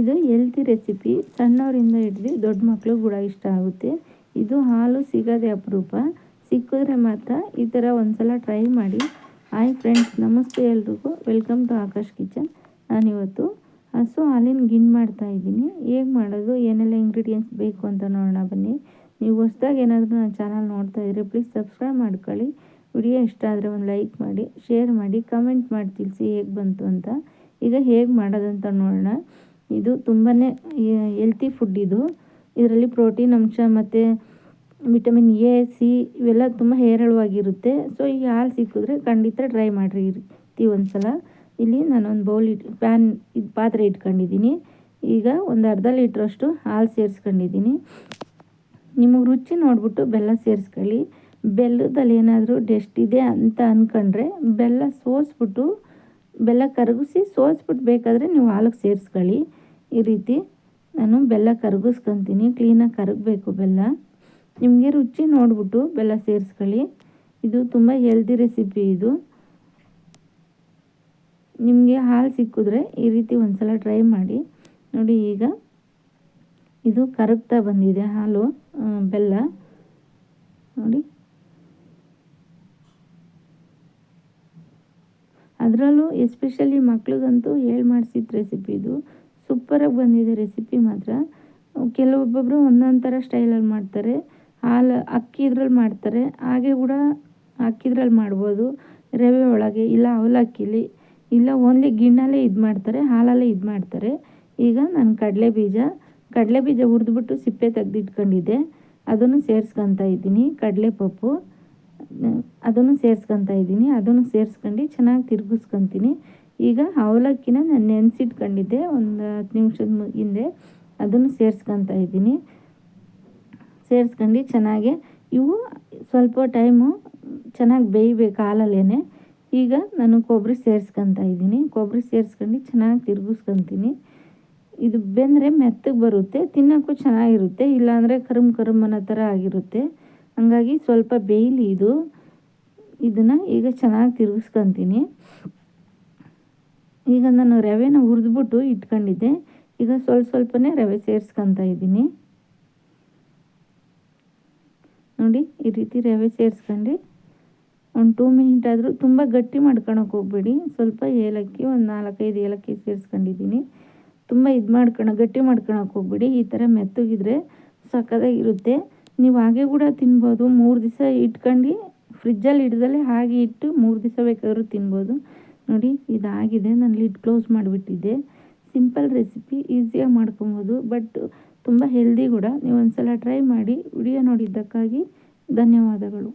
ಇದು healthy recipe ಸಣ್ಣವರಿಂದ ಹಿಡಿದು ದೊಡ್ಡ ಮಕ್ಕಳು ಕೂಡ ಇಷ್ಟ ಆಗುತ್ತೆ. ಇದು ಹಾಲು ಸಿಗೋದೇ ಅಪರೂಪ. ಸಿಕ್ಕಿದ್ರೆ ಮಾತ್ರ ಈ ಥರ ಒಂದ್ಸಲ ಟ್ರೈ ಮಾಡಿ. ಹಾಯ್ ಫ್ರೆಂಡ್ಸ್ ನಮಸ್ತೆ ಎಲ್ರಿಗೂ. ವೆಲ್ಕಮ್ ಟು ಆಕಾಶ್ ಕಿಚನ್ ನಾನಿವತ್ತು ಹಸು ಹಾಲಿನ ಗಿನ್ ಮಾಡ್ತಾ ಇದ್ದೀನಿ. ಹೇಗೆ ಮಾಡೋದು, ಏನೆಲ್ಲ ಇಂಗ್ರೀಡಿಯೆಂಟ್ಸ್ ಬೇಕು ಅಂತ ನೋಡೋಣ ಬನ್ನಿ. ನೀವು ಹೊಸ್ದಾಗಿ ಏನಾದರೂ ನನ್ನ ಚಾನಲ್ ನೋಡ್ತಾ ಇದ್ದರೆ ಪ್ಲೀಸ್ ಸಬ್ಸ್ಕ್ರೈಬ್ ಮಾಡ್ಕೊಳ್ಳಿ. ವಿಡಿಯೋ ಇಷ್ಟ ಆದರೆ ಒಂದು ಲೈಕ್ ಮಾಡಿ ಶೇರ್ ಮಾಡಿ ಕಮೆಂಟ್ ಮಾಡಿ ತಿಳಿಸಿ ಹೇಗೆ ಬಂತು ಅಂತ. ಈಗ ಹೇಗೆ ಮಾಡೋದಂತ ನೋಡೋಣ. ಇದು ತುಂಬಾ ಹೆಲ್ತಿ ಫುಡ್ ಇದು. ಇದರಲ್ಲಿ ಪ್ರೋಟೀನ್ ಅಂಶ ಮತ್ತು ವಿಟಮಿನ್ ಎ ಸಿ ಇವೆಲ್ಲ ತುಂಬ ಹೇರಳವಾಗಿರುತ್ತೆ. ಸೊ ಈಗ ಹಾಲು ಸಿಕ್ಕಿದ್ರೆ ಖಂಡಿತ ಟ್ರೈ ಮಾಡಿರಿ, ಇರ್ತಿ ರೀತಿ ಒಂದು ಸಲ ಇಲ್ಲಿ ನಾನೊಂದು ಬೌಲ್ ಇಟ್ ಪ್ಯಾನ್ ಇದು ಪಾತ್ರೆ ಇಟ್ಕೊಂಡಿದ್ದೀನಿ ಈಗ ಒಂದು ಅರ್ಧ ಲೀಟ್ರಷ್ಟು ಹಾಲು ಸೇರಿಸ್ಕೊಂಡಿದ್ದೀನಿ ನಿಮಗೆ ರುಚಿ ನೋಡಿಬಿಟ್ಟು ಬೆಲ್ಲ ಸೇರಿಸ್ಕೊಳ್ಳಿ. ಬೆಲ್ಲದಲ್ಲಿ ಏನಾದರೂ ಡೆಸ್ಟ್ ಇದೆ ಅಂತ ಅಂದ್ಕೊಂಡ್ರೆ ಬೆಲ್ಲ ಸೋಸ್ಬಿಟ್ಟು ಬೆಲ್ಲ ಕರಗಿಸಿ ಸೋಸ್ಬಿಟ್ಟು ಬೇಕಾದರೆ ನೀವು ಹಾಲಿಗೆ ಸೇರಿಸ್ಕೊಳ್ಳಿ. ಈ ರೀತಿ ನಾನು ಬೆಲ್ಲ ಕರಗಿಸ್ಕೊತೀನಿ. ಕ್ಲೀನಾಗಿ ಕರಗಬೇಕು ಬೆಲ್ಲ. ನಿಮಗೆ ರುಚಿ ನೋಡಿಬಿಟ್ಟು ಬೆಲ್ಲ ಸೇರಿಸ್ಕೊಳ್ಳಿ. ಇದು ತುಂಬ ಹೆಲ್ದಿ ರೆಸಿಪಿ ಇದು. ನಿಮಗೆ ಹಾಲು ಸಿಕ್ಕಿದ್ರೆ ಈ ರೀತಿ ಒಂದು ಸಲ ಟ್ರೈ ಮಾಡಿ. ನೋಡಿ ಈಗ ಇದು ಕರಗ್ತಾ ಬಂದಿದೆ ಹಾಲು ಬೆಲ್ಲ. ನೋಡಿ. ಅದರಲ್ಲೂ ಎಸ್ಪೆಷಲಿ ಮಕ್ಳಿಗಂತೂ ಹೇಳಿ ಮಾಡಿಸಿದ ರೆಸಿಪಿ ಇದು. ಸೂಪರಾಗಿ ಬಂದಿದೆ ರೆಸಿಪಿ ಮಾತ್ರ. ಕೆಲವೊಬ್ಬೊಬ್ಬರು ಒಂದೊಂದು ಥರ ಸ್ಟೈಲಲ್ಲಿ ಮಾಡ್ತಾರೆ. ಹಾಲು ಅಕ್ಕಿ ಇದ್ರಲ್ಲಿ ಮಾಡ್ತಾರೆ. ಹಾಗೆ ಕೂಡ ಅಕ್ಕಿದ್ರಲ್ಲಿ ಮಾಡ್ಬೋದು. ರವೆ ಒಳಗೆ ಇಲ್ಲ ಅವಲಕ್ಕಿಲಿ ಇಲ್ಲ ಓನ್ಲಿ ಗಿಣ್ಣಲ್ಲೇ ಇದು ಮಾಡ್ತಾರೆ. ಹಾಲಲ್ಲೇ ಇದು ಮಾಡ್ತಾರೆ. ಈಗ ನಾನು ಕಡಲೆ ಬೀಜ. ಕಡಲೆ ಬೀಜ ಹುರಿದ್ಬಿಟ್ಟು ಸಿಪ್ಪೆ ತೆಗೆದಿಟ್ಕೊಂಡಿದ್ದೆ. ಅದನ್ನು ಸೇರಿಸ್ಕೊತಾ ಇದ್ದೀನಿ. ಕಡಲೆ ಪಪ್ಪು. ಅದನ್ನು ಸೇರಿಸ್ಕೊತಾ ಇದ್ದೀನಿ. ಅದನ್ನು ಸೇರಿಸ್ಕೊಂಡು ಚೆನ್ನಾಗಿ ತಿರುಗಿಸ್ಕೊತೀನಿ. ಈಗ ಅವಲಕ್ಕಿನ ನಾನು ನೆನೆಸಿಟ್ಕೊಂಡಿದ್ದೆ. ಒಂದು ಹತ್ತು ನಿಮಿಷದ ಹಿಂದೆ ಅದನ್ನು ಸೇರಿಸ್ಕೊತಾ ಇದ್ದೀನಿ. ಸೇರಿಸ್ಕೊಂಡು ಚೆನ್ನಾಗೆ ಇವು ಸ್ವಲ್ಪ ಟೈಮು ಚೆನ್ನಾಗಿ ಬೇಯಬೇಕು ಹಾಲಲ್ಲೇ ಈಗ ನಾನು ಕೊಬ್ಬರಿ ಸೇರಿಸ್ಕೊತಾ ಇದ್ದೀನಿ. ಕೊಬ್ಬರಿ ಸೇರಿಸ್ಕೊಂಡು ಚೆನ್ನಾಗಿ ತಿರುಗಿಸ್ಕೊತೀನಿ. ಇದು ಬೆಂದರೆ ಮೆತ್ತಗೆ ಬರುತ್ತೆ. ತಿನ್ನೋಕ್ಕೂ ಚೆನ್ನಾಗಿರುತ್ತೆ. ಇಲ್ಲಾಂದರೆ ಕರುಮ್ ಕರುಮ್ ಅನ್ನೋ ಥರ ಆಗಿರುತ್ತೆ. ಹಾಗಾಗಿ ಸ್ವಲ್ಪ ಬೇಯಲಿ ಇದು. ಇದನ್ನು ಈಗ ಚೆನ್ನಾಗಿ ತಿರುಗಿಸ್ಕೊತೀನಿ. ಈಗ ನಾನು ರವೆನ ಹುರಿದ್ಬಿಟ್ಟು ಇಟ್ಕೊಂಡಿದ್ದೆ. ಈಗ ಸ್ವಲ್ಪ ಸ್ವಲ್ಪನೇ ರವೆ ಸೇರಿಸ್ಕೊತಾ ಇದ್ದೀನಿ. ನೋಡಿ, ಈ ರೀತಿ ರವೆ ಸೇರಿಸ್ಕೊಂಡು. ಒಂದು ಟೂ ಮಿನಿಟ್ ಆದರೂ ತುಂಬ ಗಟ್ಟಿ ಮಾಡ್ಕೊಳಕ್ಕೆ ಹೋಗ್ಬೇಡಿ. ಸ್ವಲ್ಪ ಏಲಕ್ಕಿ, ಒಂದು ನಾಲ್ಕೈದು ಏಲಕ್ಕಿ ಸೇರಿಸ್ಕೊಂಡಿದ್ದೀನಿ. ತುಂಬ ಇದು ಮಾಡ್ಕೊಳ, ಗಟ್ಟಿ ಮಾಡ್ಕೊಳಕ್ಕೆ ಹೋಗ್ಬೇಡಿ. ಈ ಥರ ಮೆತ್ತಗಿದ್ರೆ ಸಕ್ಕದಾಗಿರುತ್ತೆ. ನೀವು ಹಾಗೆ ಕೂಡ ತಿನ್ಬೋದು. ಮೂರು ದಿವಸ ಇಟ್ಕೊಂಡು ಫ್ರಿಜ್ಜಲ್ಲಿ ಹಿಡ್ದಲ್ಲಿ ಹಾಗೆ ಇಟ್ಟು ಮೂರು ದಿವಸ ಬೇಕಾದರೂ ತಿನ್ಬೋದು. ನೋಡಿ, ಇದಾಗಿದೆ. ನಾನು ಲಿಡ್ ಕ್ಲೋಸ್ ಮಾಡಿಬಿಟ್ಟಿದ್ದೆ. ಸಿಂಪಲ್ ರೆಸಿಪಿ ಈಸಿಯಾಗಿ ಮಾಡ್ಕೊಬೋದು. ಬಟ್ ತುಂಬ ಹೆಲ್ದಿ ಕೂಡ. ನೀವು ಒಂದು ಸಲ ಟ್ರೈ ಮಾಡಿ ವಿಡಿಯೋ ನೋಡಿದ್ದಕ್ಕಾಗಿ ಧನ್ಯವಾದಗಳು.